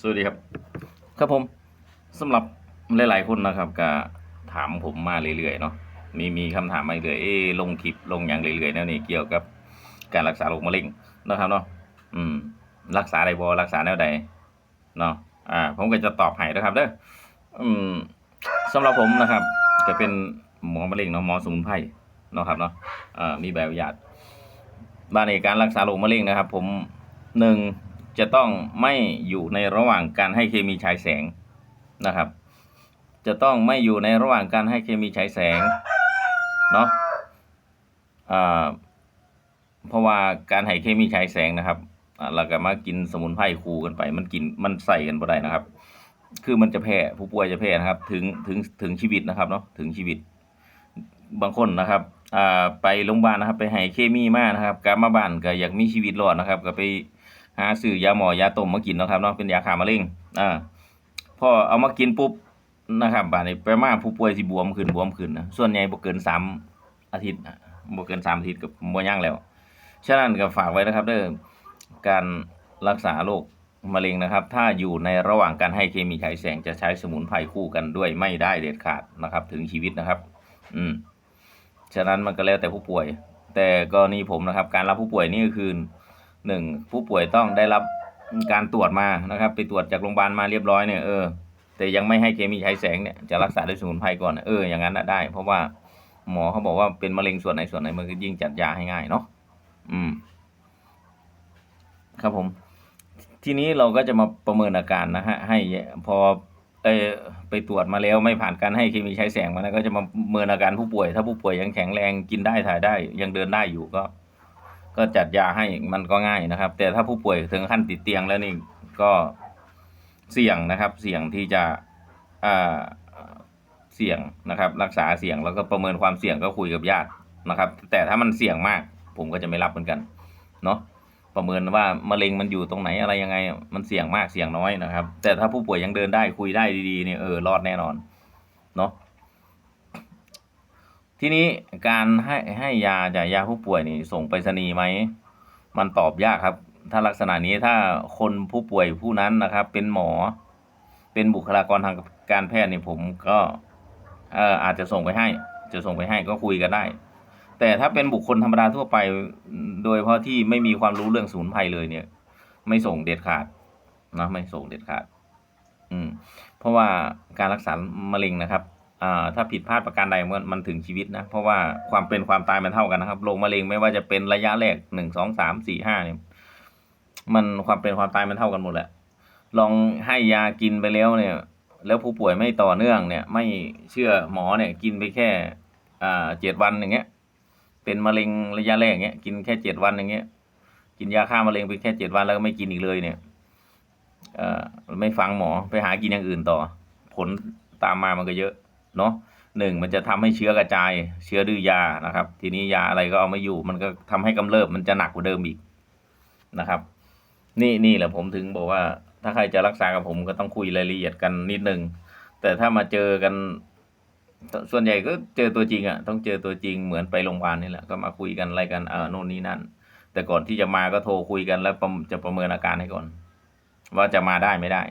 สวัสดีครับ ครับผมสำหรับหลาย ๆ คนนะครับก็ถามผมมาเรื่อย ๆ เนาะมีมีคำถามมาเรื่อยๆเอะลงคลิปลงอย่างเรื่อยๆแนวนี้เกี่ยวกับการรักษาโรคมะเร็งนะครับเนาะอืม รักษาได้บ่รักษาแนวใดเนาะอ่า ผมก็จะตอบให้นะครับเด้ออืมสำหรับผมนะครับจะเป็นหมอมะเร็งเนาะหมอสมุนไพรเนาะครับเนาะอ่ามีใบอนุญาตบ้านในการรักษาโรคมะเร็งนะครับ ผมหนึ่ง จะต้องไม่อยู่ในระหว่างการให้เคมีฉายแสงนะครับ จะต้องไม่อยู่ในระหว่างการให้เคมีฉายแสงเนาะอ่าเพราะว่าการให้เคมีฉายแสงนะครับอ่าเราก็มากินสมุนไพรคูกันไป มันกินมันใส่กันบ่ได้นะครับ คือมันจะแพ้ผู้ป่วยจะแพ้นะครับ ถึงถึงถึงชีวิตนะครับเนาะถึงชีวิต บางคนนะครับอ่าไปโรงพยาบาลนะครับ ไปให้เคมีมานะครับกลับมาบ้านก็อยากมีชีวิตรอดนะครับ ก็ไป หาซื้อยาหมอยาต้มมากินนะครับเนาะเป็นยาฆ่ามะเร็งอ่าพอเอามากินปุ๊บนะครับบาดนี้ไปมาผู้ป่วยสิบวมขึ้นบวมขึ้นนะส่วนใหญ่บ่เกินสามอาทิตย์บ่เกินสามอาทิตย์ก็บ่ย่างแล้วฉะนั้นก็ฝากไว้นะครับเด้อการรักษาโรคมะเร็งนะครับ ถ้าอยู่ในระหว่างการให้เคมีฉายแสงจะใช้สมุนไพรคู่กันด้วยไม่ได้เด็ดขาดนะครับ ถึงชีวิตนะครับ อืมฉะนั้นมันก็แล้วแต่ผู้ป่วย แต่กรณีผมนะครับ การรับผู้ป่วยนี่ก็คือ หนึ่งผู้ป่วยต้องได้รับการตรวจมานะครับ ไปตรวจจากโรงพยาบาลมาเรียบร้อยเนี่ยเออแต่ยังไม่ให้เคมีใช้แสงเนี่ยจะรักษาด้วยสมุนไพรก่อนเอออย่างนั้นได้ เพราะว่าหมอเขาบอกว่าเป็นมะเร็งส่วนไหนส่วนไหนมันก็ยิ่งจัดยาให้ง่ายเนาะอืม ครับผม ทีนี้เราก็จะมาประเมินอาการนะฮะให้พอเออไปตรวจมาแล้วไม่ผ่านการให้เคมีใช้แสงมาแล้วก็จะมาประเมินอาการผู้ป่วย ถ้าผู้ป่วยยังแข็งแรงกินได้ถ่ายได้ ยังเดินได้อยู่ก็ ก็จัดยาให้มันก็ง่ายนะครับ แต่ถ้าผู้ป่วยถึงขั้นติดเตียงแล้วนี่ก็เสี่ยงนะครับ เสี่ยงที่จะอ่าเสี่ยงนะครับ รักษาเสี่ยงแล้วก็ประเมินความเสี่ยงก็คุยกับญาตินะครับ แต่ถ้ามันเสี่ยงมาก ผมก็จะไม่รับเหมือนกันเนาะประเมินว่ามะเร็งมันอยู่ตรงไหนอะไรยังไง มันเสี่ยงมากเสี่ยงน้อยนะครับ แต่ถ้าผู้ป่วยยังเดินได้คุยได้ดีๆเนี่ยเออรอดแน่นอนเนาะ ทีนี้การให้ให้ยาจากยาผู้ป่วยนี่ส่งไปรษณีย์ไหม มันตอบยากครับ ถ้าลักษณะนี้ถ้าคนผู้ป่วยผู้นั้นนะครับ เป็นหมอ เป็นบุคลากรทางการแพทย์นี่ผมก็เอ่ออาจจะส่งไปให้ จะส่งไปให้ก็คุยกันได้ แต่ถ้าเป็นบุคคลธรรมดาทั่วไป โดยเฉพาะที่ไม่มีความรู้เรื่องสมุนไพรเลยเนี่ย ไม่ส่งเด็ดขาดนะไม่ส่งเด็ดขาด อืม เพราะว่าการรักษามะเร็งนะครับ ถ้าผิดพลาดประการใดมันมันถึงชีวิตนะ เพราะว่าความเป็นความตายมันเท่ากันนะครับโรคมะเร็งไม่ว่าจะเป็นระยะแรกหนึ่งสองสามสี่ห้าเนี่ยมันความเป็นความตายมันเท่ากันหมดแหละลองให้ยากินไปแล้วเนี่ย แล้วผู้ป่วยไม่ต่อเนื่องเนี่ย ไม่เชื่อหมอเนี่ย กินไปแค่อ่าเจ็ดวันอย่างเงี้ย เป็นมะเร็งระยะแรกเงี้ยกินแค่เจ็ดวันอย่างเงี้ย กินยาฆ่ามะเร็งไปแค่เจ็ดวันแล้วก็ไม่กินอีกเลยเนี่ยอ่อไม่ฟังหมอไปหากินอย่างอื่นต่อ ผลตามมามันก็เยอะ เนาะหนึ่งมันจะทำให้เชื้อกระจายเชื้อดื้อยานะครับ ทีนี้ยาอะไรก็เอาไม่อยู่ มันก็ทำให้กำเริบมันจะหนักกว่าเดิมอีกนะครับ นี่นี่แหละผมถึงบอกว่า ถ้าใครจะรักษากับผมก็ต้องคุยรายละเอียดกันนิดนึงแต่ถ้ามาเจอกัน ส่วนใหญ่ก็เจอตัวจริงอะต้องเจอตัวจริงเหมือนไปโรงพยาบาลนี่แหละก็มาคุยกันอะไรกันเออโน่นนี่นั่น แต่ก่อนที่จะมาก็โทรคุยกันแล้วจะประเมินอาการให้ก่อน ว่าจะมาได้ไม่ได้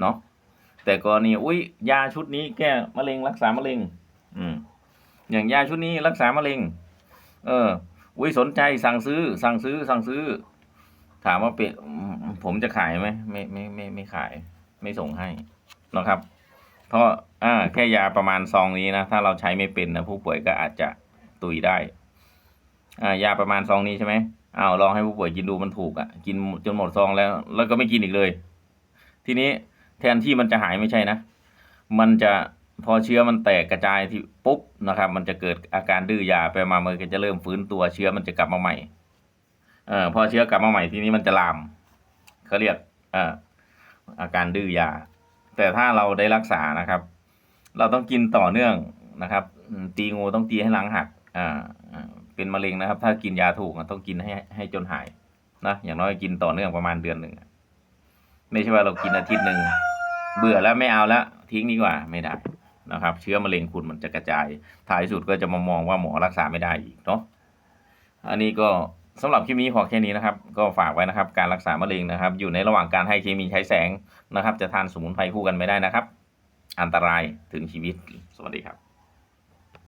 เนาะ แต่กรณีอุ้ยยาชุดนี้แก้มะเร็งรักษามะเร็ง อืม อย่างยาชุดนี้รักษามะเร็ง เออ อุ้ยสนใจสั่งซื้อ สั่งซื้อ สั่งซื้อ ถามว่าเปผมจะขายไหมไม่ไม่ไม่ไม่ขาย ไม่ส่งให้นะครับ เพราะอ่าแค่ยาประมาณซองนี้นะถ้าเราใช้ไม่เป็นนะผู้ป่วยก็อาจจะตุยได้ อ่ายาประมาณซองนี้ใช่ไหมอ้าวลองให้ผู้ป่วยกินดูมันถูกอะ่ะ กินจนหมดซองแล้ว แล้วก็ไม่กินอีกเลย ทีนี้ แทนที่มันจะหายไม่ใช่นะ มันจะพอเชื้อมันแตกกระจายที่ปุ๊บนะครับ มันจะเกิดอาการดื้อยาไปมามันก็จะเริ่มฟื้นตัวเชื้อมันจะกลับมาใหม่เออพอเชื้อกลับมาใหม่ทีนี้มันจะลามเขาเรียกเอ่ออาการดื้อยา แต่ถ้าเราได้รักษานะครับ เราต้องกินต่อเนื่องนะครับ ตีงูต้องตีให้หลังหักอ่าอ่าเป็นมะเร็งนะครับ ถ้ากินยาถูกต้องกินให้ให้จนหายนะอย่างน้อยกินต่อเนื่องประมาณเดือนหนึ่งไม่ใช่ว่าเรากินอาทิตย์หนึ่ง เบื่อแล้วไม่เอาแล้วทิ้งดีกว่าไม่ได้นะครับ เชื้อมะเร็งคุณมันจะกระจายท้ายสุดก็จะมามองว่าหมอรักษาไม่ได้อีกเนาะอันนี้ก็สำหรับคลิปนี้พอแค่นี้นะครับ ก็ฝากไว้นะครับ การรักษามะเร็งนะครับ อยู่ในระหว่างการให้เคมีใช้แสงนะครับ จะทานสมุนไพรคู่กันไม่ได้นะครับ อันตรายถึงชีวิตสวัสดีครับ